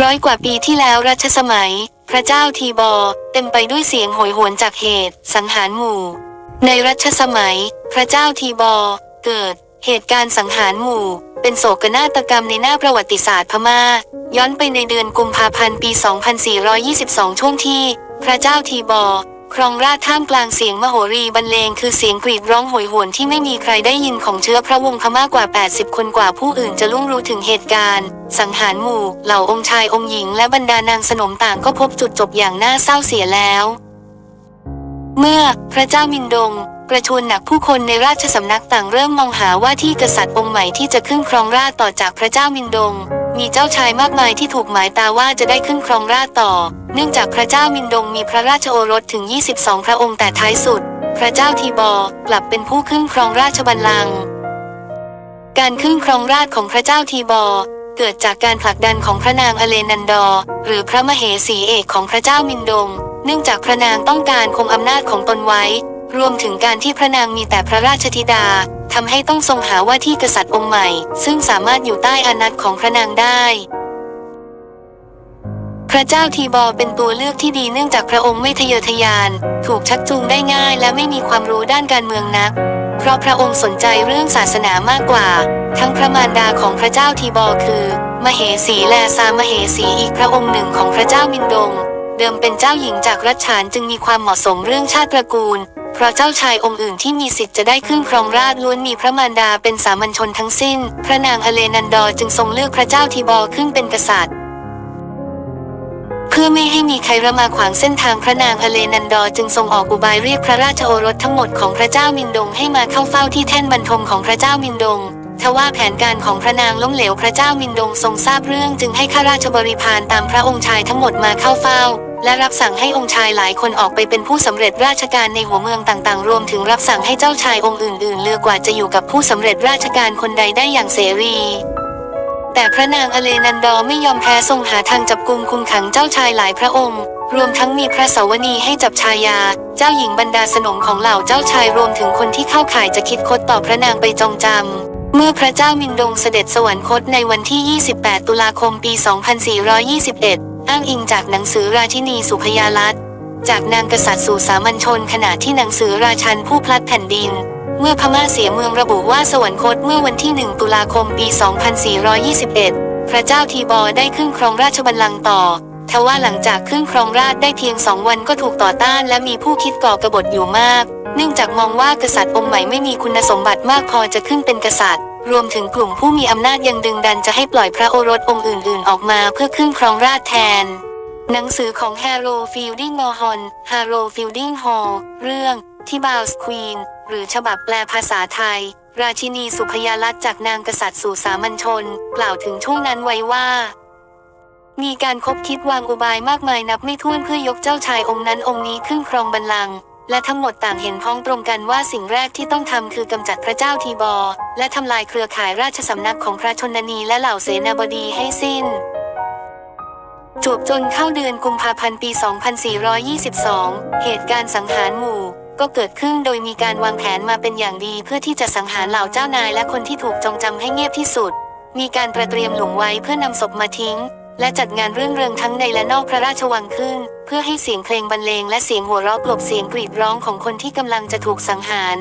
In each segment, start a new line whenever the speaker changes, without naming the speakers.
ร้อยกว่าปีที่แล้วรัชสมัย พระเจ้าทีบอ เต็มไปด้วยเสียงโหยหวนจากเหตุ สังหารหมู่ ในรัชสมัย พระเจ้าทีบอ เกิด เหตุการณ์สังหารหมู่ เป็นโศกนาฏกรรมในหน้าประวัติศาสตร์พม่า ย้อนไปในเดือนกุมภาพันธ์ปี 2422 ช่วงที่ พระเจ้าทีบอ ครองราชท่ามกลางเสียงมโหรีบรรเลงคือเสียงกรีดร้องโหยหวนที่ไม่มีใครได้ยินของเชื้อพระวงศ์พม่ากว่า 80 คนกว่าผู้อื่นจะล่งรู้ถึงเหตุการณ์ สังหารหมู่ เหล่าองค์ชายองค์หญิงและบรรดานางสนมต่างก็พบจุดจบอย่างน่าเศร้าเสียแล้ว เมื่อพระเจ้ามินดงประชวรหนักผู้คนในราชสำนักต่างเริ่มมองหาว่าที่กษัตริย์องค์ใหม่ที่จะขึ้นครองราชต่อจากพระเจ้ามินดง มีเจ้าชายมากมายที่ถูกหมายตาว่าจะได้ขึ้นครองราชต่อ เนื่องจากพระเจ้ามินดงมีพระราชโอรสถึง 22 พระองค์แต่ท้ายสุด พระเจ้าทีบอกลับเป็นผู้ขึ้นครองราชบัลลังก์การขึ้นครองราชของพระเจ้าทีบอเกิดจากการผลักดันของพระนางอเลนันดอ หรือพระมเหสีเอกของพระเจ้ามินดง เนื่องจากพระนางต้องการคงอำนาจของตนไว้ รวมถึงการที่พระนางมีแต่พระราชธิดาทำให้ต้องทรงหาว่าที่กษัตริย์องค์ใหม่ ซึ่งสามารถอยู่ใต้อานัตของพระนางได้ พระเจ้าทีบอเป็นตัวเลือกที่ดีเนื่องจากพระองค์ไม่ทะเยอทะยาน ถูกชักจูงได้ง่ายและไม่มีความรู้ด้านการเมืองนัก เพราะพระองค์สนใจเรื่องศาสนามากกว่า ทั้งพระมารดาของพระเจ้าทีบอคือ มเหสีและซามเหสีอีกพระองค์หนึ่งของพระเจ้ามินดง เดิมเป็นเจ้าหญิงจากรัชฉานจึงมีความเหมาะสมเรื่องชาติตระกูล พราะเจ้าชายองค์อื่นที่มีสิทธิ์จะได้ขึ้นครองราชล้วนมีพระมารดาเป็นสามัญชนทั้งสิ้น พระนางอเลนันดอร์จึงทรงเลือกพระเจ้าทีบอร์ขึ้นเป็นกษัตริย์ เพื่อไม่ให้มีใครระมาขวางเส้นทางพระนางอเลนันดอร์จึงทรงออกอุบายเรียกพระราชโอรสทั้งหมดของพระเจ้ามินดงให้มาเข้าเฝ้าที่แท่นบรรทมของพระเจ้ามินดงทว่าแผนการของพระนางล้มเหลวพระเจ้ามินดงทรงทราบเรื่องจึงให้ข้าราชบริพารตามพระองค์ชายทั้งหมดมาเข้าเฝ้า และรับสั่งให้องค์ชายหลายคนออกไปเป็นผู้สำเร็จราชการในหัวเมืองต่างๆ รวมถึงรับสั่งให้เจ้าชายองค์อื่นๆเลือกกว่าจะอยู่กับผู้สำเร็จราชการคนใดได้อย่างเสรี แต่พระนางอเลนันดอไม่ยอมแพ้ทรงหาทางจับกุมคุมขังเจ้าชายหลายพระองค์รวมทั้งมีพระสาวนีให้จับชายา เจ้าหญิงบรรดาสนมของเหล่าเจ้าชายรวมถึงคนที่เข้าข่ายจะคิดคดต่อพระนางไปจองจำ เมื่อพระเจ้ามินดงเสด็จสวรรคตในวันที่ 28 ตุลาคมปี 2421 อ้างอิงจากหนังสือราชินีสุพยาลัตจากนางกษัตริย์สู่สามัญชนขณะที่หนังสือราชันผู้พลัดแผ่นดิน เมื่อพม่าเสียเมืองระบุว่าสวรรคตเมื่อวันที่ 1 ตุลาคมปี 2421 พระเจ้าทีบอได้ขึ้นครองราชบัลลังก์ต่อทว่าหลังจากขึ้นครองราชได้เพียงสองวันก็ถูกต่อต้านและมีผู้คิดก่อกบฏอยู่มาก เนื่องจากมองว่ากษัตริย์องค์ใหม่ไม่มีคุณสมบัติมากพอจะขึ้นเป็นกษัตริย์ รวมถึงกลุ่มผู้มีอำนาจยังดึงดันจะให้ปล่อยพระโอรสองค์อื่น ๆ ออกมาเพื่อขึ้นครองราชแทน หนังสือของ Harrow Fielding Mohon Harrow Fielding Hall เรื่องที่บาวส์ควีนหรือฉบับแปลภาษาไทย ราชินีสุพยาลัตจากนางกษัตริย์สู่สามัญชน กล่าวถึงช่วงนั้นไว้ว่า มีการคบคิดวางอุบายมากมายนับไม่ถ้วนเพื่อยกเจ้าชายองค์นั้นองค์นี้ขึ้นครองบัลลังก์ และทั้งหมดต่างเห็นพ้องตรงกันว่าสิ่งแรกที่ต้องทำคือกำจัดพระเจ้าทีบอ และทำลายเครือข่ายราชสำนักของพระชนนีและเหล่าเสนาบดีให้สิ้นจวบจนเข้าเดือนกุมภาพันธ์ปี 2422 เหตุการณ์สังหารหมู่ ก็เกิดขึ้นโดยมีการวางแผนมาเป็นอย่างดีเพื่อที่จะสังหารเหล่าเจ้านายและคนที่ถูกจองจำให้เงียบที่สุด มีการประเตรียมหลุมไว้เพื่อนำศพมาทิ้ง และจัดงานเรื่องเริงทั้งในและนอกพระราชวังขึ้น พื่อให้เสียงเพลงบรรเลงและเสียงหัวเราะกลบเสียงกรีดร้องของคนที่กำลังจะถูกสังหาร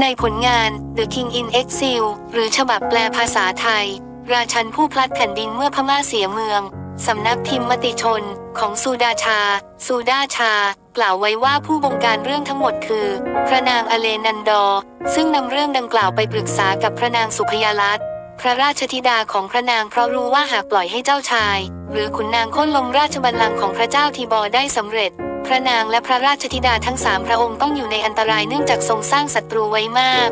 ในผลงาน The King in Exile หรือฉบับแปลภาษาไทย ราชันผู้พลัดแผ่นดินเมื่อพม่าเสียเมือง สำนักพิมพ์มติชน ของซูดาชา ซูดาชา กล่าวไว้ว่าผู้บงการเรื่องทั้งหมดคือ พระนางอเลนันดอร์ซึ่งนำเรื่องดังกล่าวไปปรึกษากับพระนางสุพยาลัตน์ พระราชธิดาของพระนางเพราะรู้ว่าหากปล่อยให้เจ้าชาย หรือขุนนางค่นลงราชบัลลังก์ของพระเจ้าทีบอได้สำเร็จ พระนางและพระราชธิดาทั้งสามพระองค์ต้องอยู่ในอันตรายเนื่องจากทรงสร้างศัตรูไว้มาก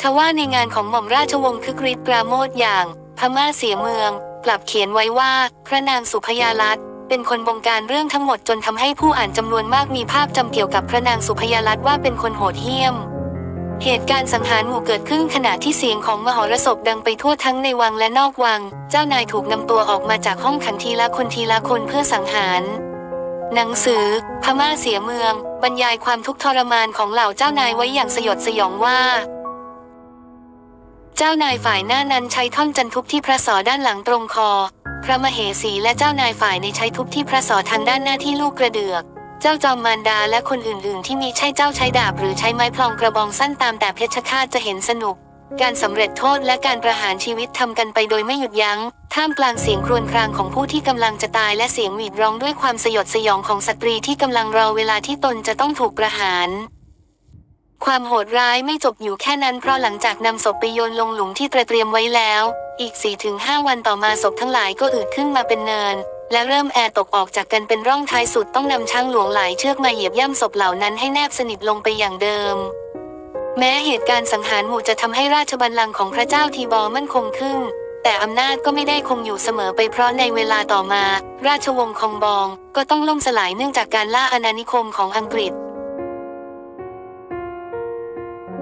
ทว่าในงานของหม่อมราชวงศ์คึกฤทธิ์ปราโมทอย่าง พม่าเสียเมือง กลับเขียนไว้ว่า พระนางสุพยาลัตเป็นคนบงการเรื่องทั้งหมดจนทำให้ผู้อ่านจำนวนมากมีภาพจำเกี่ยวกับพระนางสุพยาลัตว่าเป็นคนโหดเหี้ยม เหตุการณ์สังหารหมู่เกิดขึ้นขณะที่เสียงของมหรสพดังไปทั่วทั้งในวังและนอกวัง เจ้านายถูกนำตัวออกมาจากห้องขังทีละคนทีละคนเพื่อสังหาร หนังสือ พม่าเสียเมือง บรรยายความทุกข์ทรมานของเหล่าเจ้านายไว้อย่างสยดสยองว่า เจ้านายฝ่ายหน้านั้นใช้ท่อนจันทุบที่พระศอด้านหลังตรงคอ พระมเหสีและเจ้านายฝ่ายในใช้ทุบที่พระสอทางด้านหน้าที่ลูกกระเดือก เจ้าจอมมารดาและคนอื่นๆ ที่มีใช่เจ้าใช้ดาบหรือใช้ไม้พลองกระบองสั้นตามแต่เพชฌฆาตจะเห็นสนุก การสำเร็จโทษและการประหารชีวิตทำกันไปโดยไม่หยุดยัง้ง ท่ามกลางเสียงครวญครางของผู้ที่กำลังจะตายและเสียงหวีดร้องด้วยความสยดสยองของสตรีที่กำลังรอเวลาที่ตนจะต้องถูกประหารความโหดร้ายไม่จบอยู่แค่นั้นเพราะหลังจากนำศพไปโยนลงหลุมที่เตรียมไว้แล้ว อีก4-5วันต่อมาศพทั้งหลายก็อืดขึ้นมาเป็นเนิน และเริ่มแอร์ตกออกจากกันเป็นร่องท้ายสุดต้องนำช้างหลวงหลายเชือกมาเหยียบย่ำศพเหล่านั้นให้แนบสนิทลงไปอย่างเดิม แม้เหตุการณ์สังหารหมู่จะทำให้ราชบัลลังก์ของพระเจ้าทีบอมั่นคงขึ้น แต่อำนาจก็ไม่ได้คงอยู่เสมอไปเพราะในเวลาต่อมา ราชวงศ์คองบอง ก็ต้องล่มสลายเนื่องจากการล่าอาณานิคมของอังกฤษ